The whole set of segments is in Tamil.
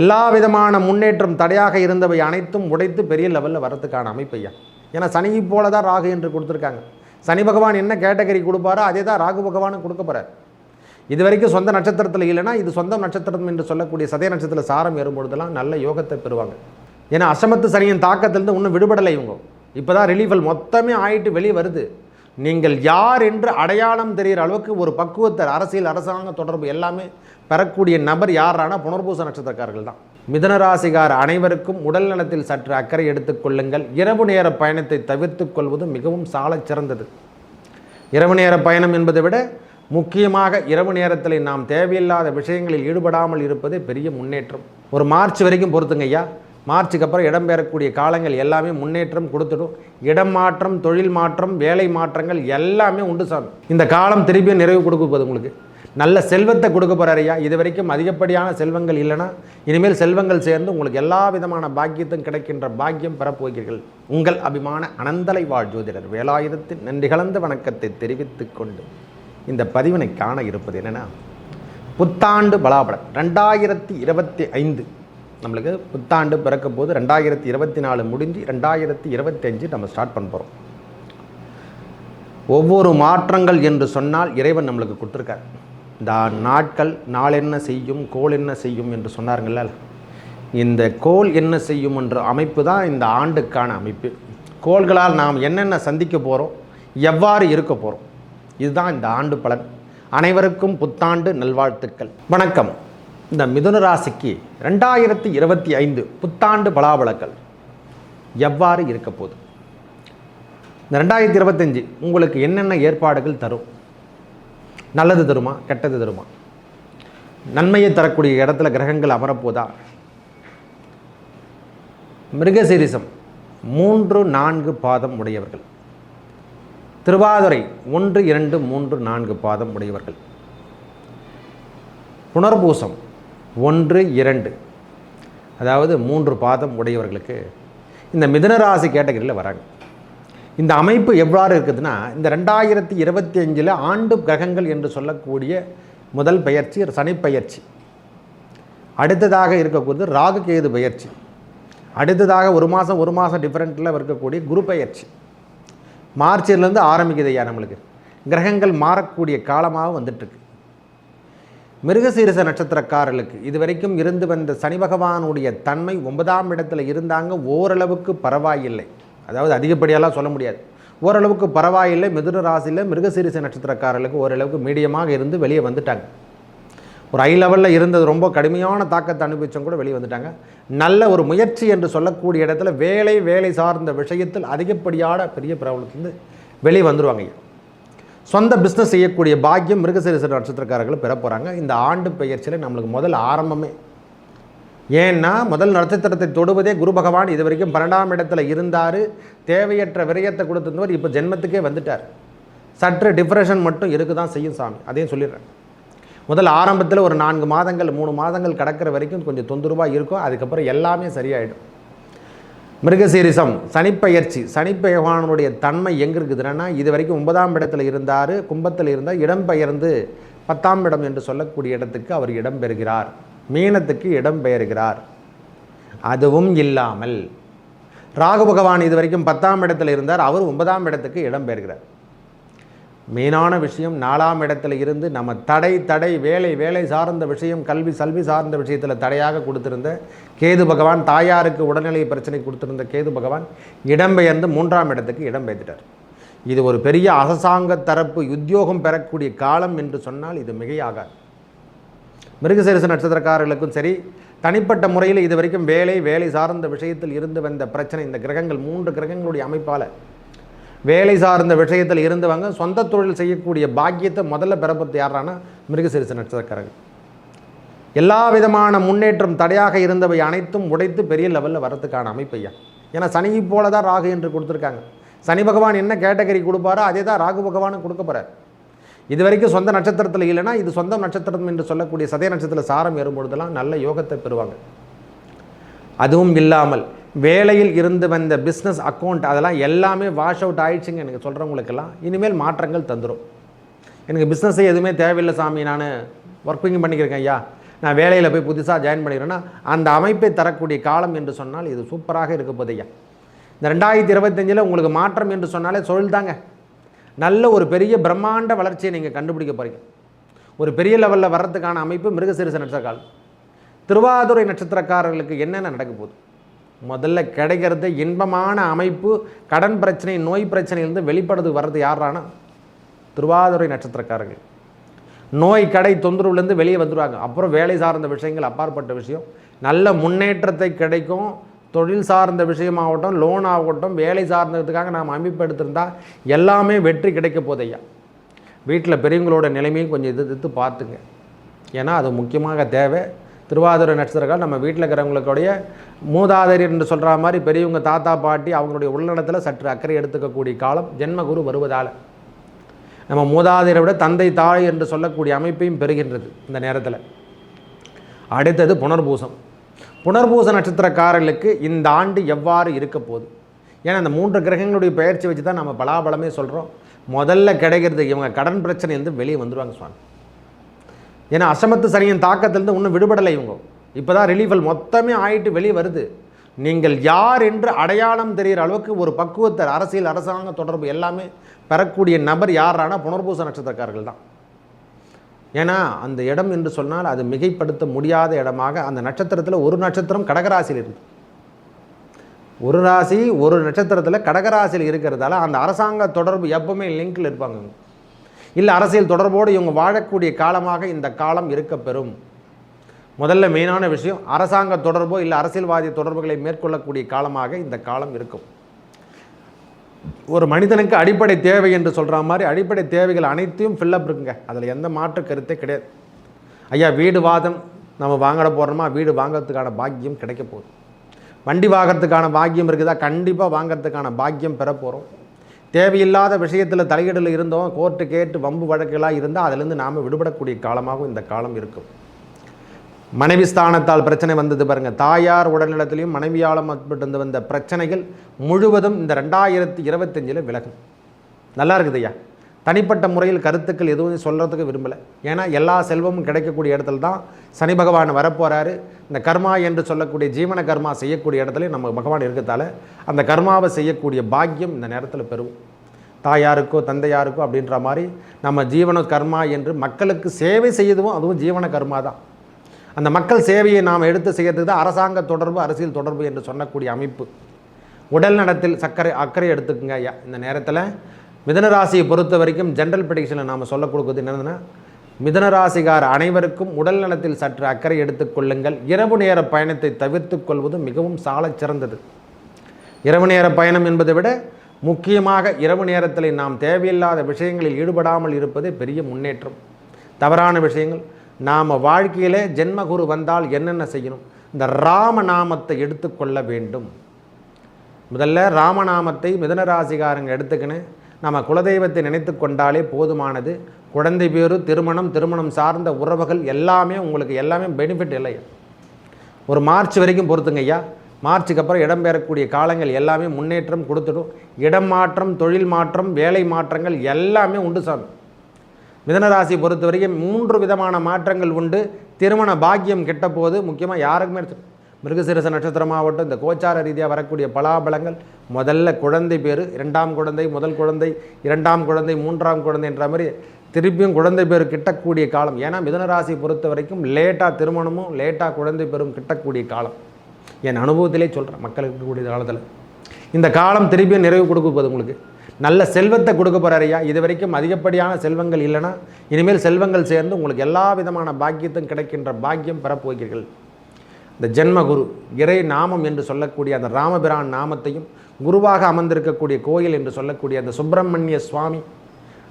எல்லா விதமான முன்னேற்றம் தடையாக இருந்தவை அனைத்தும் உடைத்து பெரிய லெவலில் வரதுக்கான அமைப்பையா? ஏன்னா சனியை போல தான் ராகு என்று கொடுத்துருக்காங்க. சனி பகவான் என்ன கேட்டகரி கொடுப்பாரோ அதே தான் ராகு பகவானும் கொடுக்க போகிறார் இது வரைக்கும் சொந்த நட்சத்திரத்தில் இல்லைன்னா இது சொந்த நட்சத்திரம் என்று சொல்லக்கூடிய சதய நட்சத்திரத்தில் சாரம் ஏறும்பொழுதெல்லாம் நல்ல யோகத்தை பெறுவாங்க. ஏன்னா அசமத்து சனியின் தாக்கத்திலிருந்து இன்னும் விடுபடலை இவங்க. இப்போ தான் ரிலீஃபல் மொத்தமே ஆயிட்டு வெளியே வருது. நீங்கள் யார் என்று அடையாளம் தெரிகிற அளவுக்கு ஒரு பக்குவத்தர் அரசியல் அரசாங்க தொடர்பு எல்லாமே பெறக்கூடிய நபர் யாரானா புனர்பூச நட்சத்திரக்காரர்கள் தான். மிதனராசிகார் அனைவருக்கும் உடல் நலத்தில் சற்று அக்கறை எடுத்துக்கொள்ளுங்கள் இரவு நேர பயணத்தை தவிர்த்துக் கொள்வது மிகவும் சாலச் சிறந்தது. இரவு நேர பயணம் என்பதை விட முக்கியமாக இரவு நேரத்தில் நாம் தேவையில்லாத விஷயங்களில் ஈடுபடாமல் இருப்பதே பெரிய முன்னேற்றம். ஒரு மார்ச் வரைக்கும் பொறுத்துங்க ஐயா. மார்ச்சுக்கு அப்புறம் இடம்பெறக்கூடிய காலங்கள் எல்லாமே முன்னேற்றம் கொடுத்துடும். இடம் மாற்றம் தொழில் மாற்றம் வேலை மாற்றங்கள் எல்லாமே உண்டு சாமி. இந்த காலம் திருப்பியும் நிறைவு கொடுக்க போகுது உங்களுக்கு. நல்ல செல்வத்தை கொடுக்க போகிறார் ஐயா. இது வரைக்கும் அதிகப்படியான செல்வங்கள் இல்லைன்னா இனிமேல் செல்வங்கள் சேர்ந்து உங்களுக்கு எல்லா விதமான பாக்கியத்தும் கிடைக்கின்ற பாக்கியம் பெறப்போகிறீர்கள். உங்கள் அபிமான அனந்தலை வாழ் ஜோதிடர் வேலாயுதத்தின் நன்றி கலந்த வணக்கத்தை தெரிவித்து கொண்டு இந்த பதிவினை காண இருப்பது என்னென்னா புத்தாண்டு பலாபலம் ரெண்டாயிரத்தி இருபத்தி ஐந்து நம்மளுக்கு புத்தாண்டு பிறக்க போது ரெண்டாயிரத்தி இருபத்தி நாலு முடிஞ்சு ரெண்டாயிரத்தி இருபத்தஞ்சு நம்ம ஸ்டார்ட் பண்ண போகிறோம் ஒவ்வொரு மாற்றங்கள் என்று சொன்னால் இறைவன் நம்மளுக்கு கொடுத்துருக்கார். இந்த நாட்கள் நாள் என்ன செய்யும் கோள் என்ன செய்யும் என்று சொன்னாருங்கள்ல இந்த கோள் என்ன செய்யும் என்ற அமைப்பு தான் இந்த ஆண்டுக்கான அமைப்பு. கோள்களால் நாம் என்னென்ன சந்திக்க போகிறோம் எவ்வாறு இருக்க போகிறோம் இதுதான் இந்த ஆண்டு பலன். அனைவருக்கும் புத்தாண்டு நல்வாழ்த்துக்கள். வணக்கம். இந்த மிதுன ராசிக்கு ரெண்டாயிரத்தி இருபத்தி ஐந்து புத்தாண்டு பலாபலங்கள் எவ்வாறு இருக்க போகுது? இந்த ரெண்டாயிரத்தி இருபத்தஞ்சி உங்களுக்கு என்னென்ன ஏற்பாடுகள் தரும்? நல்லது தருமா கெட்டது தருமா? நன்மையை தரக்கூடிய இடத்துல கிரகங்கள் அமரப்போதா? மிருகசீரிசம் மூன்று நான்கு பாதம் உடையவர்கள். திருவாதுரை ஒன்று இரண்டு மூன்று நான்கு பாதம் உடையவர்கள். புனர்பூசம் ஒன்று இரண்டு. அதாவது மூன்று பாதம் உடையவர்களுக்கு இந்த மிதனராசி கேட்டகரியில் வராங்க. இந்த அமைப்பு எவ்வாறு இருக்குதுன்னா இந்த ரெண்டாயிரத்தி இருபத்தி அஞ்சில் ஆண்டு கிரகங்கள் என்று சொல்லக்கூடிய முதல் பயிற்சி சனி அடுத்ததாக இருக்கக்கூடியது ராகு கேது பயிற்சி. அடுத்ததாக ஒரு மாதம் ஒரு மாதம் டிஃப்ரெண்ட்டில் இருக்கக்கூடிய குரு பயிற்சி. மார்ச்சிலேருந்து ஆரம்பிக்குது ஐயா நம்மளுக்கு. கிரகங்கள் மாறக்கூடிய காலமாக வந்துட்டுருக்கு. மிருகசீரிச நட்சத்திரக்காரர்களுக்கு இதுவரைக்கும் இருந்து வந்த சனி பகவானுடைய தன்மை ஒன்பதாம் இடத்துல இருந்தாங்க. ஓரளவுக்கு பரவாயில்லை. அதாவது அதிகப்படியெல்லாம் சொல்ல முடியாது. ஓரளவுக்கு பரவாயில்லை. மிதுன ராசியில் மிருகசீரிச நட்சத்திரக்காரர்களுக்கு ஓரளவுக்கு மீடியமாக இருந்து வெளியே வந்துட்டாங்க. ஒரு ஹை லெவலில் இருந்தது. ரொம்ப கடுமையான தாக்கத்தை அனுபவிச்சவங்க கூட வெளியே வந்துட்டாங்க. நல்ல ஒரு முயற்சி என்று சொல்லக்கூடிய இடத்துல வேலை வேலை சார்ந்த விஷயத்தில் அதிகப்படியான பெரிய பிரபலத்துலேருந்து வெளியே வந்துடுவாங்க ஐயா சொந்த பிஸ்னஸ் செய்யக்கூடிய பாக்கியம் மிருகசீரிச நட்சத்திரக்காரர்கள் பெற போகிறாங்க இந்த ஆண்டு பெயர்ச்சியில் நம்மளுக்கு முதல் ஆரம்பமே. ஏன்னா முதல் நட்சத்திரத்தை தொடுவதே குரு பகவான். இது வரைக்கும் பன்னெண்டாம் இடத்துல இருந்தார். தேவையற்ற விரயத்தை கொடுத்திருந்தவர் இப்போ ஜென்மத்துக்கே வந்துட்டார். சற்று டிப்ரெஷன் மட்டும் இருக்கு தான் செய்யும் சாமி. அதையும் சொல்லிடுறேன். முதல் ஆரம்பத்தில் ஒரு நான்கு மாதங்கள் மூணு மாதங்கள் கடக்கிற வரைக்கும் கொஞ்சம் தொந்தரவாக இருக்கும். அதுக்கப்புறம் எல்லாமே சரியாயிடும். மிருகசீரிசம் சனிப்பெயர்ச்சி சனிப்பெயர்வானுடைய தன்மை எங்கே இருக்குதுன்னா இது வரைக்கும் ஒன்பதாம் இடத்துல இருந்தார் கும்பத்தில் இருந்தால் இடம்பெயர்ந்து பத்தாம் இடம் என்று சொல்லக்கூடிய இடத்துக்கு அவர் இடம்பெறுகிறார் மீனத்துக்கு இடம்பெயர்கிறார் அதுவும் இல்லாமல் ராகு பகவான் இது வரைக்கும் பத்தாம் இடத்துல இருந்தார் அவர் ஒன்பதாம் இடத்துக்கு இடம்பெயர்கிறார் மெயினான விஷயம் நாலாம் இடத்துல இருந்து நம்ம தடை தடை வேலை வேலை சார்ந்த விஷயம் கல்வி சல்வி சார்ந்த விஷயத்தில் தடையாக கொடுத்திருந்த கேது பகவான் தாயாருக்கு உடல்நிலை பிரச்சனை கொடுத்திருந்த கேது பகவான் இடம்பெயர்ந்து மூன்றாம் இடத்துக்கு இடம்பெயர்ந்துட்டார் இது ஒரு பெரிய அரசாங்க தரப்பு உத்தியோகம் பெறக்கூடிய காலம் என்று சொன்னால் இது மிகையாகாது. மிருகசீரிச நட்சத்திரக்காரர்களுக்கும் சரி தனிப்பட்ட முறையில் இது வரைக்கும் வேலை வேலை சார்ந்த விஷயத்தில் இருந்து வந்த பிரச்சனை இந்த கிரகங்கள் மூன்று கிரகங்களுடைய அமைப்பால் வேலை சார்ந்த விஷயத்தில் இருந்தவங்க சொந்த தொழில் செய்யக்கூடிய பாக்கியத்தை முதல்ல பெறப்பட்டு யாரானா மிருகசிரிச நட்சத்திரக்காரங்க எல்லா விதமான முன்னேற்றம் தடையாக இருந்தவை அனைத்தும் உடைத்து பெரிய லெவலில் வரத்துக்கான அமைப்பையா ஏன்னா சனியை போல தான் ராகு என்று கொடுத்துருக்காங்க. சனி பகவான் என்ன கேட்டகரி கொடுப்பாரோ அதே தான் ராகு பகவானும் கொடுக்க போகிறார் இது வரைக்கும் சொந்த நட்சத்திரத்தில் இல்லைன்னா இது சொந்த நட்சத்திரம் என்று சொல்லக்கூடிய சதய நட்சத்திரத்தில் சாரம் ஏறும்பொழுதெல்லாம் நல்ல யோகத்தை பெறுவாங்க. அதுவும் இல்லாமல் வேலையில் இருந்து வந்த பிஸ்னஸ் அக்கௌண்ட் அதெல்லாம் எல்லாமே வாஷ் அவுட் ஆயிடுச்சுங்க. எனக்கு சொல்கிறவங்களுக்கெல்லாம் இனிமேல் மாற்றங்கள் தந்துடும் எனக்கு பிஸ்னஸே எதுவுமே தேவையில்லை சாமி. நான் ஒர்க்கிங் பண்ணிக்கிறேன் ஐயா. நான் வேலையில் போய் புதுசாக ஜாயின் பண்ணிக்கிறேன்னா அந்த அமைப்பை தரக்கூடிய காலம் என்று சொன்னால் இது சூப்பராக இருக்க போதையா இந்த ரெண்டாயிரத்தி இருபத்தஞ்சில் உங்களுக்கு மாற்றம் என்று சொன்னாலே சொல் தாங்க. நல்ல ஒரு பெரிய பிரம்மாண்ட வளர்ச்சியை நீங்கள் கண்டுபிடிக்க போகிறீங்க ஒரு பெரிய லெவலில் வர்றதுக்கான அமைப்பு மிருகசீரிச நட்சத்திரக்கால் திருவாதுரை நட்சத்திரக்காரர்களுக்கு என்னென்ன நடக்க போகுது? முதல்ல கிடைக்கிறது இன்பமான அமைப்பு கடன் பிரச்சனை நோய் பிரச்சனையிலிருந்து வெளிப்படுது வர்றது யாரானா திருவாதுரை நட்சத்திரக்காரர்கள் நோய் கடை தொந்தரவுலேருந்து வெளியே வந்துடுவாங்க அப்புறம் வேலை சார்ந்த விஷயங்கள் அப்பாற்பட்ட விஷயம். நல்ல முன்னேற்றத்தை கிடைக்கும். தொழில் சார்ந்த விஷயமாகட்டும் லோன் ஆகட்டும் வேலை சார்ந்ததுக்காக நாம் அமைப்பு எடுத்திருந்தால் எல்லாமே வெற்றி கிடைக்க போதையா வீட்டில் பெரியவங்களோட நிலைமையும் கொஞ்சம் இது எதிர்த்து பார்த்துங்க. ஏன்னா அது முக்கியமாக தேவை. திருவாதிரை நட்சத்திரக்கால் நம்ம வீட்டில் இருக்கிறவங்களுடைய மூதாதையர் என்று சொல்கிற மாதிரி பெரியவங்க தாத்தா பாட்டி அவங்களுடைய உள்நலத்தில் சற்று அக்கறை எடுத்துக்கக்கூடிய காலம் ஜென்மகுரு வருவதால். நம்ம மூதாதையரை விட தந்தை தாய் என்று சொல்லக்கூடிய அமைப்பையும் பெறுகின்றது இந்த நேரத்தில். அடுத்தது புனர்பூசம். புனர்பூச நட்சத்திரக்காரர்களுக்கு இந்த ஆண்டு எவ்வாறு இருக்க போகுது? ஏன்னா அந்த மூன்று கிரகங்களுடைய பயிற்சி வச்சு தான் நம்ம பலாபலமே சொல்கிறோம் முதல்ல கிடைக்கிறது இவங்க கடன் பிரச்சனை வந்து வெளியே வந்துடுவாங்க சுவாமி. ஏன்னா அசமத்து சனியின் தாக்கத்திலிருந்து இன்னும் விடுபடலை இவங்க. இப்போ தான் ரிலீஃபல் மொத்தமே ஆயிட்டு வெளியே வருது. நீங்கள் யார் என்று அடையாளம் தெரிகிற அளவுக்கு ஒரு பக்குவத்தை அரசியல் அரசாங்க தொடர்பு எல்லாமே பெறக்கூடிய நபர் யாரானா புனர்பூச நட்சத்திரக்காரர்கள் தான். ஏன்னா அந்த இடம் என்று சொன்னால் அது மிகைப்படுத்த முடியாத இடமாக அந்த நட்சத்திரத்தில் ஒரு நட்சத்திரம் கடகராசியில் இருக்குது ஒரு ராசி ஒரு நட்சத்திரத்தில் கடகராசியில் இருக்கிறதால அந்த அரசாங்க தொடர்பு எப்பவுமே லிங்கில் இருப்பாங்க இல்லை அரசியல் தொடர்போடு இவங்க வாழக்கூடிய காலமாக இந்த காலம் இருக்கப்பெறும். முதல்ல மெயினான விஷயம் அரசாங்க தொடர்போ இல்லை அரசியல்வாதி தொடர்புகளை மேற்கொள்ளக்கூடிய காலமாக இந்த காலம் இருக்கும். ஒரு மனிதனுக்கு அடிப்படை தேவை என்று சொல்கிற மாதிரி அடிப்படை தேவைகள் அனைத்தையும் ஃபில்லப் இருக்குங்க. அதில் எந்த மாற்று கருத்தே கிடையாது. ஐயா வீடு வாதம் நம்ம வாங்கிட போகிறோமா வீடு வாங்குறதுக்கான பாக்கியம் கிடைக்க போகுது. வண்டி வாங்கிறதுக்கான பாக்கியம் இருக்குதா? கண்டிப்பாக வாங்குறதுக்கான பாக்கியம் பெற போகிறோம் தேவையில்லாத விஷயத்தில் தலையீடில் இருந்தோம் கோர்ட்டு கேட்டு வம்பு வழக்கெல்லாம் இருந்தால் அதிலிருந்து நாம் விடுபடக்கூடிய காலமாகவும் இந்த காலம் இருக்கும். மனைவி ஸ்தானத்தால் பிரச்சனை வந்தது பாருங்க. தாயார் உடல்நலத்திலையும் மனைவியாலும் ஏற்பட்டு வந்த பிரச்சனைகள் முழுவதும் இந்த ரெண்டாயிரத்தி இருபத்தஞ்சில் விலகும். நல்லா இருக்குது ஐயா தனிப்பட்ட முறையில் கருத்துக்கள் எதுவும் சொல்கிறதுக்கு விரும்பலை. ஏன்னா எல்லா செல்வமும் கிடைக்கக்கூடிய இடத்துல தான் சனி பகவான் வரப்போகிறாரு இந்த கர்மா என்று சொல்லக்கூடிய ஜீவன கர்மா செய்யக்கூடிய இடத்துல நம்ம பகவான் இருக்கிறதால அந்த கர்மாவை செய்யக்கூடிய பாக்கியம் இந்த நேரத்தில் பெறுவோம் தாயாருக்கோ தந்தையாருக்கோ அப்படின்ற மாதிரி நம்ம ஜீவன கர்மா என்று மக்களுக்கு சேவை செய்யதுவும் அதுவும் ஜீவன கர்மா தான். அந்த மக்கள் சேவையை நாம் எடுத்து செய்யறதுக்கு தான் அரசாங்க தொடர்பு அரசியல் தொடர்பு என்று சொல்லக்கூடிய அமைப்பு. உடல் நலத்தில் சர்க்கரை அக்கறை எடுத்துக்குங்க ஐயா. இந்த நேரத்தில் மிதனராசியை பொறுத்த வரைக்கும் ஜென்ரல் ப்ரெடிக்ஷனில் நாம் சொல்ல கொடுக்குறது என்னதுன்னா மிதனராசிகார் அனைவருக்கும் உடல் நலத்தில் சற்று அக்கறை எடுத்துக்கொள்ளுங்கள் இரவு நேர பயணத்தை தவிர்த்து கொள்வது மிகவும் சாலச் சிறந்தது. இரவு நேர பயணம் என்பதை விட முக்கியமாக இரவு நேரத்தில் நாம் தேவையில்லாத விஷயங்களில் ஈடுபடாமல் இருப்பது பெரிய முன்னேற்றம். தவறான விஷயங்கள். நாம் வாழ்க்கையிலே ஜென்மகுரு வந்தால் என்னென்ன செய்யணும்? இந்த ராமநாமத்தை எடுத்துக்கொள்ள வேண்டும். முதல்ல ராமநாமத்தை மிதனராசிகாரங்க எடுத்துக்கின்னு நம்ம குலதெய்வத்தை நினைத்து கொண்டாலே போதுமானது. குழந்தை பேரு திருமணம் திருமணம் சார்ந்த உறவுகள் எல்லாமே உங்களுக்கு எல்லாமே பெனிஃபிட் இல்லை. ஒரு மார்ச் வரைக்கும் பொறுத்துங்க ஐயா. மார்ச்சுக்கு அப்புறம் இடம்பெறக்கூடிய காலங்கள் எல்லாமே முன்னேற்றம் கொடுத்துடும். இடம் மாற்றம் தொழில் மாற்றம் வேலை மாற்றங்கள் எல்லாமே உண்டு சாமி. மிதனராசி பொறுத்த வரைக்கும் மூன்று விதமான மாற்றங்கள் உண்டு. திருமண பாக்கியம் கெட்ட போது முக்கியமாக யாருக்குமே மிருகசிரச நட்சத்திரமாகட்டும் இந்த கோச்சார ரீதியாக வரக்கூடிய பலாபலங்கள் முதல்ல குழந்தை பேர் இரண்டாம் குழந்தை முதல் குழந்தை இரண்டாம் குழந்தை மூன்றாம் குழந்தை என்ற மாதிரி திருப்பியும் குழந்தை பேர் கிட்டக்கூடிய காலம். ஏன்னா மிதனராசி பொறுத்த வரைக்கும் லேட்டாக திருமணமும் லேட்டாக குழந்தை பேரும் கிட்டக்கூடிய காலம். என் அனுபவத்திலே சொல்கிறேன் மக்களுக்கு இருக்கக்கூடிய காலத்தில். இந்த காலம் திருப்பியும் நிறைவு கொடுக்க போகுது உங்களுக்கு. நல்ல செல்வத்தை கொடுக்க போகிறாரியா இது வரைக்கும் அதிகப்படியான செல்வங்கள் இல்லைன்னா இனிமேல் செல்வங்கள் சேர்ந்து உங்களுக்கு எல்லா விதமான பாக்கியத்தும் கிடைக்கின்ற பாக்கியம் பெறப்போகிறீர்கள். இந்த ஜென்மகுரு இறை நாமம் என்று சொல்லக்கூடிய அந்த ராமபிரான் நாமத்தையும் குருவாக அமர்ந்திருக்கக்கூடிய கோயில் என்று சொல்லக்கூடிய அந்த சுப்பிரமணிய சுவாமி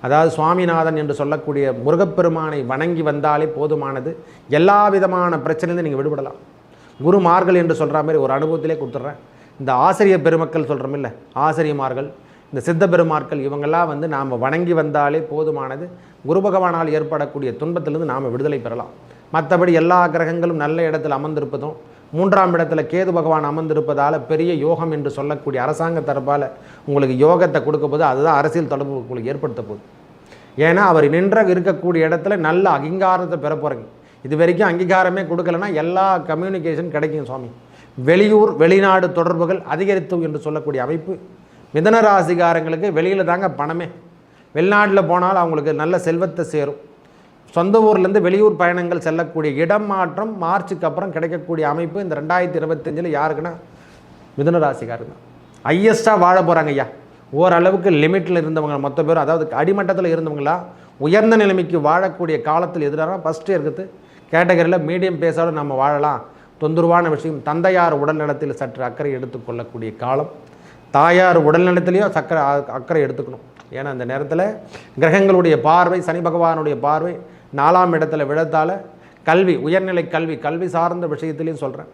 அதாவது சுவாமிநாதன் என்று சொல்லக்கூடிய முருகப்பெருமானை வணங்கி வந்தாலே போதுமானது. எல்லா விதமான பிரச்சனையும் நீங்கள் விடுபடலாம். குருமார்கள் என்று சொல்கிற மாதிரி ஒரு அனுபவத்திலே கொடுத்துட்றேன். இந்த ஆசிரியர் பெருமக்கள் சொல்கிறோம் இல்லை ஆசிரியமார்கள் இந்த சித்த பெருமார்கள் இவங்கெல்லாம் வந்து நாம் வணங்கி வந்தாலே போதுமானது. குரு பகவானால் ஏற்படக்கூடிய துன்பத்திலிருந்து நாம் விடுதலை பெறலாம். மற்றபடி எல்லா கிரகங்களும் நல்ல இடத்தில் அமர்ந்திருப்பதும் மூன்றாம் இடத்துல கேது பகவான் அமர்ந்திருப்பதால் பெரிய யோகம் என்று சொல்லக்கூடிய அரசாங்க தரப்பால் உங்களுக்கு யோகத்தை கொடுக்க போது அதுதான் அரசியல் தொடர்பு உங்களுக்கு ஏற்படுத்த போகுது. ஏன்னா அவர் நின்ற இருக்கக்கூடிய இடத்துல நல்ல அங்கீகாரத்தை பெற போகிறீங்க இது வரைக்கும் அங்கீகாரமே கொடுக்கலன்னா எல்லா கம்யூனிகேஷன் கிடைக்கும் சுவாமி. வெளியூர் வெளிநாடு தொடர்புகள் அதிகரித்து என்று சொல்லக்கூடிய அமைப்பு. மிதன ராசிகாரங்களுக்கு வெளியில் தாங்க பணமே. வெளிநாட்டில் போனால் அவங்களுக்கு நல்ல செல்வத்தை சேரும். சொந்த ஊர்லேருந்து வெளியூர் பயணங்கள் செல்லக்கூடிய இடம் மாற்றம் மார்ச்சுக்கு அப்புறம் கிடைக்கக்கூடிய அமைப்பு இந்த ரெண்டாயிரத்தி இருபத்தஞ்சில் யாருக்குன்னா? மிதுன ராசிக்காரங்க ஹையஸ்ட்டாக வாழ போகிறாங்க ஐயா. ஓரளவுக்கு லிமிட்டில் இருந்தவங்க மொத்த பேரும் அதாவது அடிமட்டத்தில் இருந்தவங்களா உயர்ந்த நிலைமைக்கு வாழக்கூடிய காலத்தில் எதிராக ஃபஸ்ட்டு இருக்குது கேட்டகரியில் மீடியம் பேசாலும் நம்ம வாழலாம். தொந்தரவான விஷயம் தந்தையார் உடல்நலத்தில் சற்று அக்கறை எடுத்துக்கொள்ளக்கூடிய காலம். தாயார் உடல்நலத்திலையும் சக்கரை அக்கறை எடுத்துக்கணும். ஏன்னா அந்த நேரத்தில் கிரகங்களுடைய பார்வை சனி பகவானுடைய பார்வை நாலாம் இடத்துல விழத்தால் கல்வி உயர்நிலை கல்வி கல்வி சார்ந்த விஷயத்துலையும் சொல்கிறேன்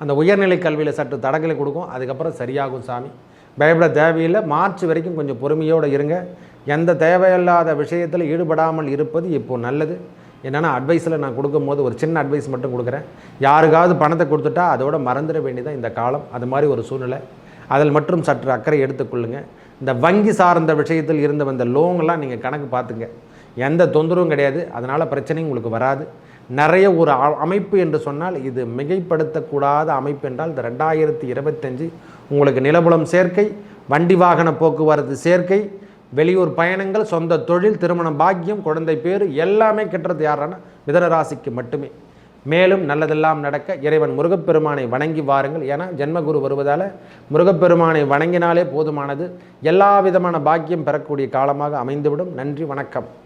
அந்த உயர்நிலை கல்வியில் சற்று தடங்களை கொடுக்கும். அதுக்கப்புறம் சரியாகும் சாமி. பயப்பட தேவையில்லை. மார்ச் வரைக்கும் கொஞ்சம் பொறுமையோடு இருங்க. எந்த தேவையில்லாத விஷயத்தில் ஈடுபடாமல் இருப்பது இப்போது நல்லது. என்னென்னா அட்வைஸில் நான் கொடுக்கும்போது ஒரு சின்ன அட்வைஸ் மட்டும் கொடுக்குறேன். யாருக்காவது பணத்தை கொடுத்துட்டா அதோட மறந்துட வேண்டியதான் இந்த காலம். அது மாதிரி ஒரு சூழ்நிலை. அதில் மட்டும் சற்று அக்கறை எடுத்துக்கொள்ளுங்க. இந்த வங்கி சார்ந்த விஷயத்தில் இருந்த வந்த லோன்லாம் நீங்கள் கணக்கு பார்த்துங்க. எந்த தொந்தரவும் கிடையாது. அதனால் பிரச்சனையும் உங்களுக்கு வராது. நிறைய ஒரு அ- அமைப்பு என்று சொன்னால் இது மிகைப்படுத்தக்கூடாத அமைப்பு என்றால் இந்த ரெண்டாயிரத்தி இருபத்தஞ்சு உங்களுக்கு நிலபுலம் சேர்க்கை வண்டி வாகன போக்குவரத்து சேர்க்கை வெளியூர் பயணங்கள் சொந்த தொழில் திருமணம் பாக்கியம் குழந்தை பேர் எல்லாமே கிட்டுறது யாரான மிதனராசிக்கு மட்டுமே. மேலும் நல்லதெல்லாம் நடக்க இறைவன் முருகப்பெருமானை வணங்கி வாருங்கள். ஏன்னா ஜென்மகுரு வருவதால் முருகப்பெருமானை வணங்கினாலே போதுமானது. எல்லா விதமான பாக்கியம் பெறக்கூடிய காலமாக அமைந்துவிடும். நன்றி வணக்கம்.